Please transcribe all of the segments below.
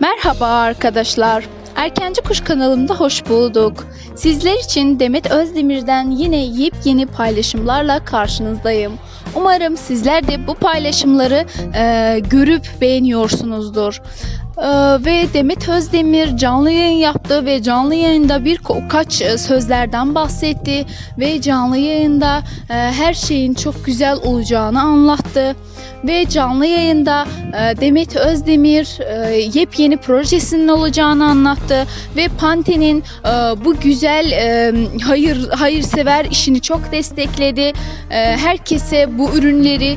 Merhaba arkadaşlar. Erkenci Kuş kanalımda hoş bulduk. Sizler için Demet Özdemir'den yine yepyeni paylaşımlarla karşınızdayım. Umarım sizler de bu paylaşımları e, görüp beğeniyorsunuzdur. E, ve Demet Özdemir canlı yayın yaptı ve canlı yayında birkaç e, sözlerden bahsetti ve canlı yayında e, her şeyin çok güzel olacağını anlattı ve canlı yayında e, Demet Özdemir yepyeni projesinin olacağını anlattı ve Pante'nin bu güzel hayır hayırsever işini çok destekledi. Herkese bu ürünleri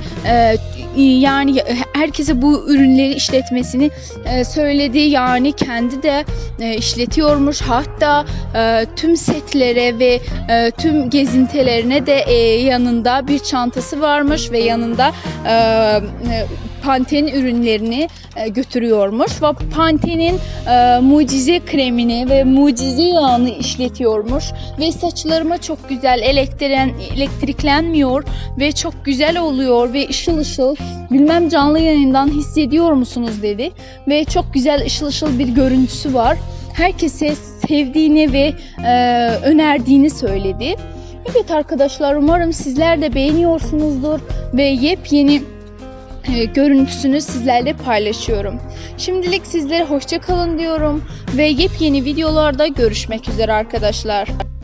yani herkese bu ürünleri işletmesini e, söyledi. Yani kendi de e, işletiyormuş. Hatta e, tüm setlere ve e, tüm gezintilerine de e, yanında bir çantası varmış ve yanında e, e, Pantene'in ürünlerini e, götürüyormuş ve Pantene'in e, mucize kremini ve mucize yağını işletiyormuş ve saçlarıma çok güzel elektren, elektriklenmiyor ve çok güzel oluyor ve ışıl ışıl bilmem canlı yayından hissediyor musunuz dedi ve çok güzel ışıl ışıl bir görüntüsü var. Herkese sevdiğini ve e, önerdiğini söyledi. Evet arkadaşlar umarım sizler de beğeniyorsunuzdur ve yepyeni e, görüntüsünü sizlerle paylaşıyorum. Şimdilik sizlere hoşça kalın diyorum ve yepyeni videolarda görüşmek üzere arkadaşlar.